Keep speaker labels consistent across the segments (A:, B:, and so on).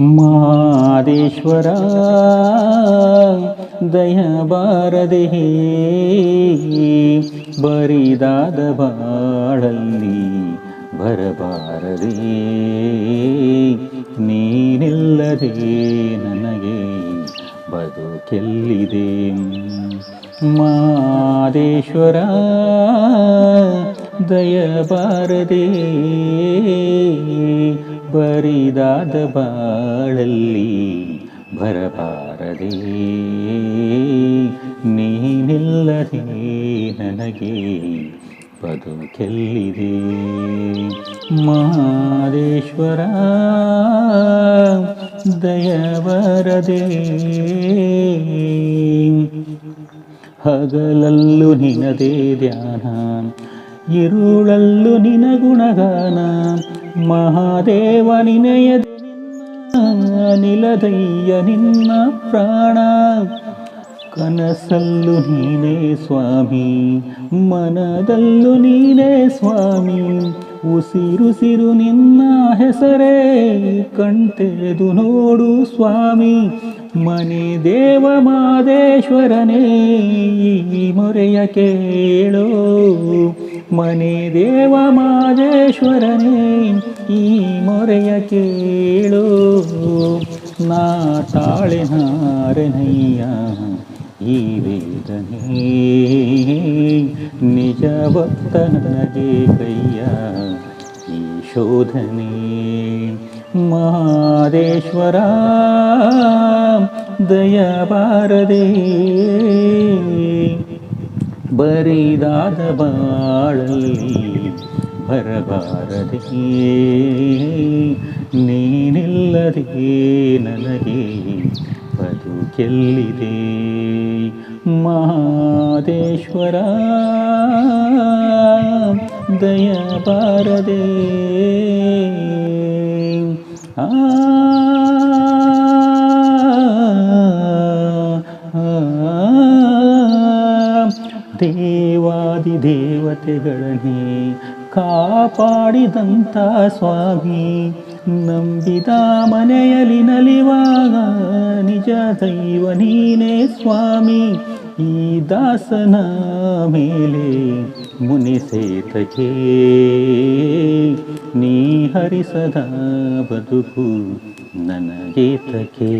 A: ಮಾದೇಶ್ವರ ದಯ ಬಾರದೆ ಬರಿದಾದ ಬಾಳಲ್ಲಿ ಬರಬಾರದೆ ನೀನಿಲ್ಲದೆ ನನಗೆ ಬದುಕೆಲ್ಲಿದೆ ಮಾದೇಶ್ವರ ದಯ ಬಾರದೆ ಬರಿದಾದ ಬಾಳಲ್ಲಿ ಬರಬಾರದೆ ನೀನಿಲ್ಲದೆ ನನಗೆ ಬದುಕೆಲ್ಲಿದೆ ಮಾದೇಶ್ವರ ದಯವರದೆ. ಹಗಲಲ್ಲೂ ನಿನದೇ ಧ್ಯಾನ ಇರುಳಲ್ಲೂ ನಿನ ಗುಣಗಾನ ಮಹಾದೇವ ನಿನಯದ ನಿಲದಯ್ಯ ನಿನ್ನ ಪ್ರಾಣ. ಕನಸಲ್ಲೂ ನೀನೇ ಸ್ವಾಮಿ, ಮನದಲ್ಲೂ ನೀನೇ ಸ್ವಾಮಿ. ಉಸಿರುಸಿರು ನಿನ್ನ ಹೆಸರೇ ಕಣ್ತೆರೆದು ನೋಡು ಸ್ವಾಮಿ. ಮನೆ ದೇವ ಮಾದೇಶ್ವರನೇ, ಈ ಮೊರೆಯ ಕೇಳೋ. ಮನೆ ದೇವ ಮಾದೇಶ್ವರನೇ, ಈ ಮೊರೆಯ ಕೇಳೋ. ನಾ ತಾಳೆ ಹಾರನಯ್ಯ ಈ ವೇದನೆ ನಿಜ ಭಕ್ತ ನನಗೆ ಕೈಯ ಈ ಶೋಧನೆ. ಮಹಾದೇಶ್ವರ ದಯ ಬಾರದೆ ಬರಿದಾದ ಬಾಳಲ್ಲಿ ಬರಬಾರದೆ. ನೀನಿಲ್ಲದೆ ನನಗೆ ಬದುಕೆಲ್ಲಿದೆ ಮಹಾದೇಶ್ವರ ದಯ ಬಾರದೆ ಆ ದೇವಾದಿ ದೇವತೆಗಳನ್ನೇ ಕಾಪಾಡಿದಂಥ ಸ್ವಾಮಿ, ನಂಬಿದ ಮನೆಯಲ್ಲಿ ನಲಿವಾಗ ನಿಜ ದೈವ ನೀನೇ ಸ್ವಾಮಿ, ಈ ದಾಸನ ಮೇಲೆ ಸೇತಕೆ. ನೀ ಹರಿಸದ ಬದುಕು ನನಗೇತಕ್ಕೆ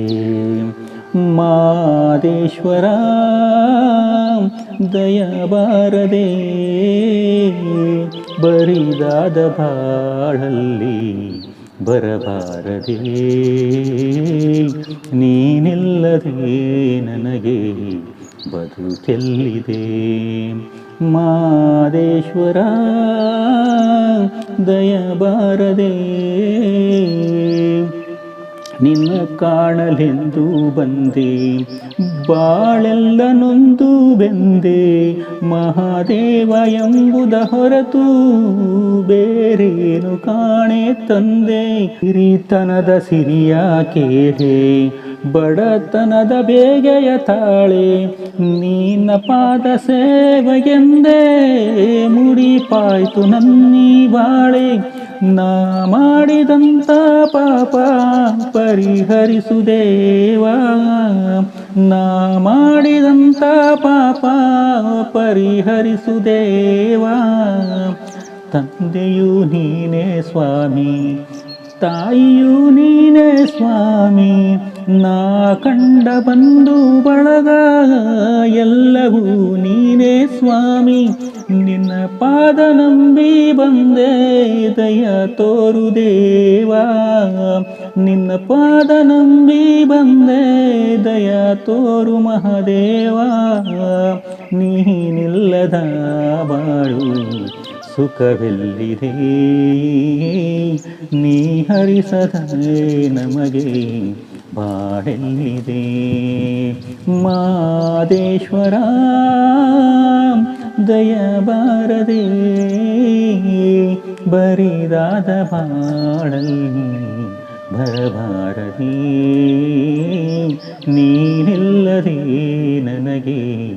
A: ಮಾದೇಶ್ವರ ದಯ ಬಾರದೆ ಬರಿದಾದ ಬಾಳಲ್ಲಿ ಬರಬಾರದೆ. ನೀನಿಲ್ಲದೆ ನನಗೆ ಬದುಕೆಲ್ಲಿದೆ ಮಾದೇಶ್ವರ ದಯ ಬಾರದೆ ನಿನ್ನ ಕಾಣಲೆಂದು ಬಂದೆ ಬಾಳೆಲ್ಲ ನೊಂದು ಬೆಂದೆ, ಮಹಾದೇವ ಎಂಬುದ ಹೊರತು ಬೇರೇನು ಕಾಣೆ ತಂದೆ ಹಿರಿತನದ ಸಿರಿಯ ಕೇಳೆ ಬಡತನದ ಬೇಗೆಯ ತಾಳೆ, ನೀನ ಪಾದ ಸೇವೆಗೆಂದೇ ಮುಡಿಪಾಯ್ತು ನನ್ನೀ ಬಾಳೆ. ನಾ ಮಾಡಿದಂತ ಪಾಪ ಪರಿಹರಿಸು ದೇವಾ ನಾ ಮಾಡಿದಂತ ಪಾಪ ಪರಿಹರಿಸು ದೇವಾ ತಂದೆಯು ನೀನೇ ಸ್ವಾಮಿ, ತಾಯಿಯು ನೀನೇ ಸ್ವಾಮಿ. ನಾ ಕಂಡ ಬಂದು ಬಳಗ, ಎಲ್ಲವೂ ನೀನೇ ಸ್ವಾಮಿ. ನಿನ್ನ ಪಾದ ನಂಬಿ ಬಂದೆ, ದಯ ತೋರು ದೇವಾ. ನಿನ್ನ ಪಾದ ನಂಬಿ ಬಂದೆ, ದಯ ತೋರು ಮಹಾದೇವ. ನೀನಿಲ್ಲದ ಬಾಳು ಸುಖವೆಲ್ಲಿದೆ? ನೀ ಹರಿಸದೇ ನಮಗೆ ಬಾಳೆಲ್ಲಿದೆ? ಮಾದೇಶ್ವರ ದಯ ಬಾರದೆ ಬರಿದಾದ ಬಾಳಲ್ಲಿ ಬರಬಾರದೆ. ನೀನಿಲ್ಲದೆ ನನಗೆ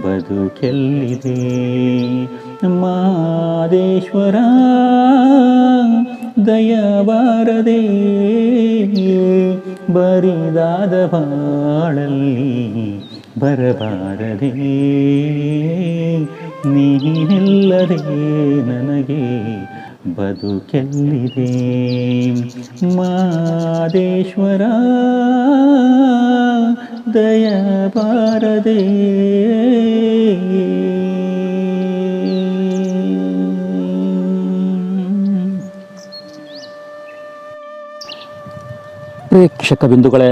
A: ಬದುಕೆಲ್ಲಿದೆ? ಮಾದೇಶ್ವರ ದಯಬಾರದೆ ಬರಿದಾದ ಬಾಳಲ್ಲಿ ಬರಬಾರದೆ. ನೀನಿಲ್ಲದೆ ನನಗೆ ಬದುಕೆಲ್ಲಿದೆ? ಮಾದೇಶ್ವರ ದಯಬಾರದೆ
B: ಪ್ರೇಕ್ಷಕ ಬಿಂದುಗಳೇ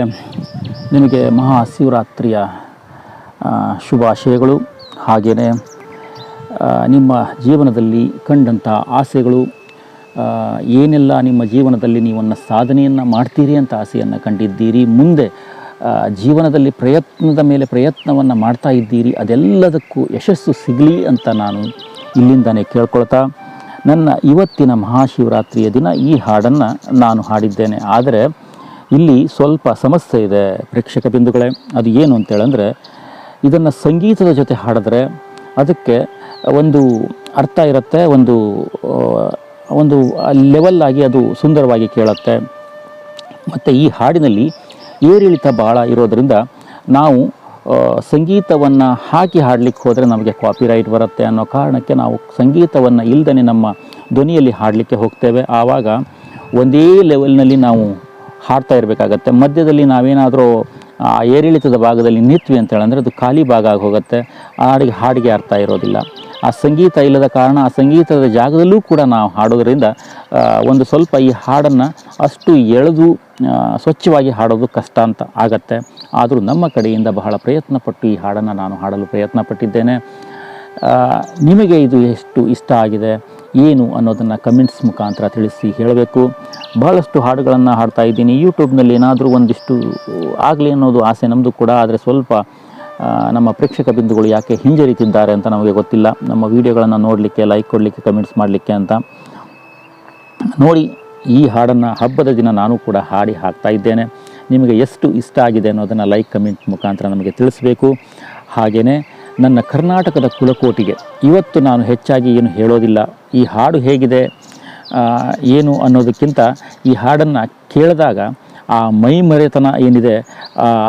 B: ನಿಮಗೆ ಮಹಾಶಿವರಾತ್ರಿಯ ಶುಭಾಶಯಗಳು. ಹಾಗೆಯೇ ನಿಮ್ಮ ಜೀವನದಲ್ಲಿ ಕಂಡಂಥ ಆಸೆಗಳು ಏನೆಲ್ಲ ನಿಮ್ಮ ಜೀವನದಲ್ಲಿ ನೀವನ್ನ ಸಾಧನೆಯನ್ನು ಮಾಡ್ತೀರಿ ಅಂತ ಆಸೆಯನ್ನು ಕಂಡಿದ್ದೀರಿ, ಮುಂದೆ ಜೀವನದಲ್ಲಿ ಪ್ರಯತ್ನದ ಮೇಲೆ ಪ್ರಯತ್ನವನ್ನು ಮಾಡ್ತಾ ಇದ್ದೀರಿ, ಅದೆಲ್ಲದಕ್ಕೂ ಯಶಸ್ಸು ಸಿಗಲಿ ಅಂತ ನಾನು ಇಲ್ಲಿಂದನೇ ಕೇಳ್ಕೊಳ್ತಾ, ನನ್ನ ಇವತ್ತಿನ ಮಹಾಶಿವರಾತ್ರಿಯ ದಿನ ಈ ಹಾಡನ್ನು ನಾನು ಹಾಡಿದ್ದೇನೆ. ಆದರೆ ಇಲ್ಲಿ ಸ್ವಲ್ಪ ಸಮಸ್ಯೆ ಇದೆ, ಪ್ರೇಕ್ಷಕ ಬಿಂದುಗಳೇ. ಅದು ಏನು ಅಂತೇಳಂದರೆ, ಇದನ್ನು ಸಂಗೀತದ ಜೊತೆ ಹಾಡಿದ್ರೆ ಅದಕ್ಕೆ ಒಂದು ಅರ್ಥ ಇರುತ್ತೆ, ಒಂದು ಒಂದು ಲೆವೆಲ್ ಆಗಿ ಅದು ಸುಂದರವಾಗಿ ಕೇಳುತ್ತೆ. ಮತ್ತು ಈ ಹಾಡಿನಲ್ಲಿ ಏರಿಳಿತ ಭಾಳ ಇರೋದರಿಂದ ನಾವು ಸಂಗೀತವನ್ನು ಹಾಕಿ ಹಾಡಲಿಕ್ಕೆ ಹೋದರೆ ನಮಗೆ ಕಾಪಿರೈಟ್ ಬರುತ್ತೆ ಅನ್ನೋ ಕಾರಣಕ್ಕೆ ನಾವು ಸಂಗೀತವನ್ನು ಇಲ್ದೇ ನಮ್ಮ ಧ್ವನಿಯಲ್ಲಿ ಹಾಡಲಿಕ್ಕೆ ಹೋಗ್ತೇವೆ. ಆವಾಗ ಒಂದೇ ಲೆವೆಲ್ನಲ್ಲಿ ನಾವು ಹಾಡ್ತಾ ಇರಬೇಕಾಗತ್ತೆ. ಮಧ್ಯದಲ್ಲಿ ನಾವೇನಾದರೂ, ಆ, ಏರಿಳಿತದ ಭಾಗದಲ್ಲಿ ನಿಂತ್ವಿ ಅಂತ ಹೇಳಂದ್ರೆ ಅದು ಖಾಲಿ ಭಾಗ ಆಗಿ ಹೋಗುತ್ತೆ. ಹಾಡಿಗೆ ಹಾಡಿಗೆ ಅರ್ಥ ಇರೋದಿಲ್ಲ. ಆ ಸಂಗೀತ ಇಲ್ಲದ ಕಾರಣ ಆ ಸಂಗೀತದ ಜಾಗದಲ್ಲೂ ಕೂಡ ನಾವು ಹಾಡೋದರಿಂದ ಒಂದು ಸ್ವಲ್ಪ ಈ ಹಾಡನ್ನು ಅಷ್ಟು ಎಳೆದು ಸ್ವಚ್ಛವಾಗಿ ಹಾಡೋದು ಕಷ್ಟ ಅಂತ ಆಗತ್ತೆ. ಆದರೂ ನಮ್ಮ ಕಡೆಯಿಂದ ಬಹಳ ಪ್ರಯತ್ನಪಟ್ಟು ಈ ಹಾಡನ್ನು ನಾನು ಹಾಡಲು ಪ್ರಯತ್ನ ಪಟ್ಟಿದ್ದೇನೆ. ನಿಮಗೆ ಇದು ಎಷ್ಟು ಇಷ್ಟ ಆಗಿದೆ? ಏನು ಅನ್ನೋದನ್ನು ಕಮೆಂಟ್ಸ್ ಮುಖಾಂತರ ತಿಳಿಸಿ ಹೇಳಬೇಕು. ಬಹಳಷ್ಟು ಹಾಡುಗಳನ್ನು ಹಾಡ್ತಾ ಇದ್ದೀನಿ. ಯೂಟ್ಯೂಬ್ನಲ್ಲಿ ಏನಾದರೂ ಒಂದಿಷ್ಟು ಆಗಲಿ ಅನ್ನೋದು ಆಸೆ ನಮ್ಮದು ಕೂಡ, ಆದರೆ ಸ್ವಲ್ಪ ನಮ್ಮ ಪ್ರೇಕ್ಷಕ ಬಿಂದುಗಳು ಯಾಕೆ ಹಿಂಜರಿತಿದ್ದಾರೆ ಅಂತ ನಮಗೆ ಗೊತ್ತಿಲ್ಲ. ನಮ್ಮ ವಿಡಿಯೋಗಳನ್ನು ನೋಡಲಿಕ್ಕೆ ಲೈಕ್ ಕೊಡಲಿಕ್ಕೆ ಕಮೆಂಟ್ಸ್ ಮಾಡಲಿಕ್ಕೆ ಅಂತ. ನೋಡಿ, ಈ ಹಾಡನ್ನು ಹಬ್ಬದ ದಿನ ನಾನು ಕೂಡ ಹಾಡಿ ಹಾಕ್ತಾ ಇದ್ದೇನೆ. ನಿಮಗೆ ಎಷ್ಟು ಇಷ್ಟ ಆಗಿದೆ ಅನ್ನೋದನ್ನು ಲೈಕ್ ಕಮೆಂಟ್ ಮುಖಾಂತರ ನಮಗೆ ತಿಳಿಸಬೇಕು. ಹಾಗೆಯೇ ನನ್ನ ಕರ್ನಾಟಕದ ಕುಲಕೋಟಿಗೆ ಇವತ್ತು ನಾನು ಹೆಚ್ಚಾಗಿ ಏನು ಹೇಳೋದಿಲ್ಲ. ಈ ಹಾಡು ಹೇಗಿದೆ? ಏನು ಅನ್ನೋದಕ್ಕಿಂತ ಈ ಹಾಡನ್ನು ಕೇಳಿದಾಗ ಆ ಮೈ ಮರೆತನ ಏನಿದೆ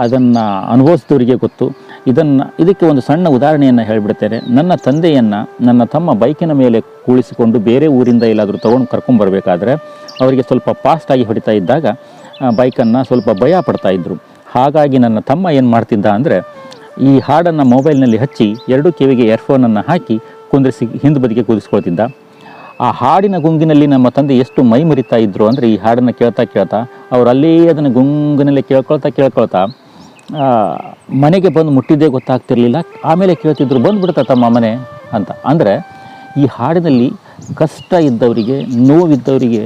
B: ಅದನ್ನು ಅನುಭವಿಸಿದವರಿಗೆ ಗೊತ್ತು. ಇದನ್ನು, ಇದಕ್ಕೆ ಒಂದು ಸಣ್ಣ ಉದಾಹರಣೆಯನ್ನು ಹೇಳಿಬಿಡ್ತೇನೆ. ನನ್ನ ತಂದೆಯನ್ನು ನನ್ನ ತಮ್ಮ ಬೈಕಿನ ಮೇಲೆ ಕೂಳಿಸಿಕೊಂಡು ಬೇರೆ ಊರಿಂದ ಎಲ್ಲಾದರೂ ತೊಗೊಂಡು ಕರ್ಕೊಂಬರ್ಬೇಕಾದ್ರೆ ಅವರಿಗೆ ಸ್ವಲ್ಪ ಫಾಸ್ಟಾಗಿ ಹೊಡಿತಾ ಇದ್ದಾಗ ಬೈಕನ್ನು ಸ್ವಲ್ಪ ಭಯ ಪಡ್ತಾ ಇದ್ದರು ಹಾಗಾಗಿ ನನ್ನ ತಮ್ಮ ಏನು ಮಾಡ್ತಿದ್ದ ಅಂದರೆ, ಈ ಹಾಡನ್ನು ಮೊಬೈಲ್ನಲ್ಲಿ ಹಚ್ಚಿ ಎರಡು ಕಿವಿಗೆ ಇಯರ್ಫೋನನ್ನು ಹಾಕಿ ಕುಂದ್ರಿಸಿ ಹಿಂದೆ ಬದಿಗೆ ಕೂರಿಸ್ಕೊಳ್ತಿದ್ದ ಆ ಹಾಡಿನ ಗುಂಗಿನಲ್ಲಿ ನಮ್ಮ ತಂದೆ ಎಷ್ಟು ಮೈ ಮರಿತಾ ಇದ್ರು ಅಂದರೆ ಈ ಹಾಡನ್ನು ಕೇಳ್ತಾ ಕೇಳ್ತಾ ಅವ್ರು ಅಲ್ಲೇ ಅದನ್ನು ಗುಂಗಿನಲ್ಲಿ ಕೇಳ್ಕೊಳ್ತಾ ಕೇಳ್ಕೊಳ್ತಾ ಮನೆಗೆ ಬಂದು ಮುಟ್ಟಿದ್ದೇ ಗೊತ್ತಾಗ್ತಿರ್ಲಿಲ್ಲ. ಆಮೇಲೆ ಕೇಳ್ತಿದ್ರು ಬಂದುಬಿಡ್ತಾ ತಮ್ಮ ಮನೆ ಅಂತ. ಅಂದರೆ ಈ ಹಾಡಿನಲ್ಲಿ ಕಷ್ಟ ಇದ್ದವರಿಗೆ, ನೋವಿದ್ದವರಿಗೆ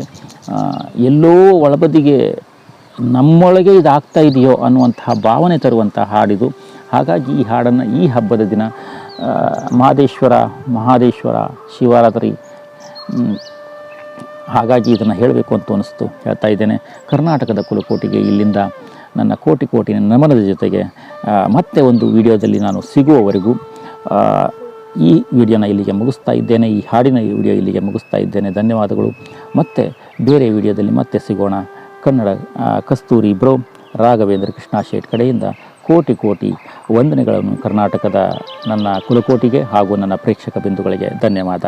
B: ಎಲ್ಲೋ ಒಳಬದಿಗೆ ನಮ್ಮೊಳಗೆ ಇದಾಗ್ತಾ ಇದೆಯೋ ಅನ್ನುವಂತಹ ಭಾವನೆ ತರುವಂತಹ ಹಾಡಿದು. ಹಾಗಾಗಿ ಈ ಹಾಡನ್ನು ಈ ಹಬ್ಬದ ದಿನ ಮಹಾದೇಶ್ವರ, ಮಹದೇಶ್ವರ, ಶಿವರಾತ್ರಿ ಹಾಗಾಗಿ ಇದನ್ನು ಹೇಳಬೇಕು ಅಂತ ಅನಿಸ್ತು. ಹೇಳ್ತಾ ಇದ್ದೇನೆ. ಕರ್ನಾಟಕದ ಕುಲಕೋಟಿಗೆ ಇಲ್ಲಿಂದ ನನ್ನ ಕೋಟಿ ಕೋಟಿ ನಮನದ ಜೊತೆಗೆ ಮತ್ತೆ ಒಂದು ವಿಡಿಯೋದಲ್ಲಿ ನಾನು ಸಿಗುವವರೆಗೂ ಈ ವಿಡಿಯೋನ ಇಲ್ಲಿಗೆ ಮುಗಿಸ್ತಾ ಇದ್ದೇನೆ. ಈ ಹಾಡಿನ ಈ ವಿಡಿಯೋ ಇಲ್ಲಿಗೆ ಮುಗಿಸ್ತಾ ಇದ್ದೇನೆ. ಧನ್ಯವಾದಗಳು. ಮತ್ತೆ ಬೇರೆ ವಿಡಿಯೋದಲ್ಲಿ ಮತ್ತೆ ಸಿಗೋಣ. ಕನ್ನಡ ಕಸ್ತೂರಿ ಬ್ರೋ, ರಾಘವೇಂದ್ರ ಕೃಷ್ಣ ಶೇಟ್ ಕಡೆಯಿಂದ ಕೋಟಿ ಕೋಟಿ ವಂದನೆಗಳನ್ನು ಕರ್ನಾಟಕದ ನನ್ನ ಕುಲಕೋಟಿಗೆ ಹಾಗೂ ನನ್ನ ಪ್ರೇಕ್ಷಕ ಬಿಂದುಗಳಿಗೆ. ಧನ್ಯವಾದ.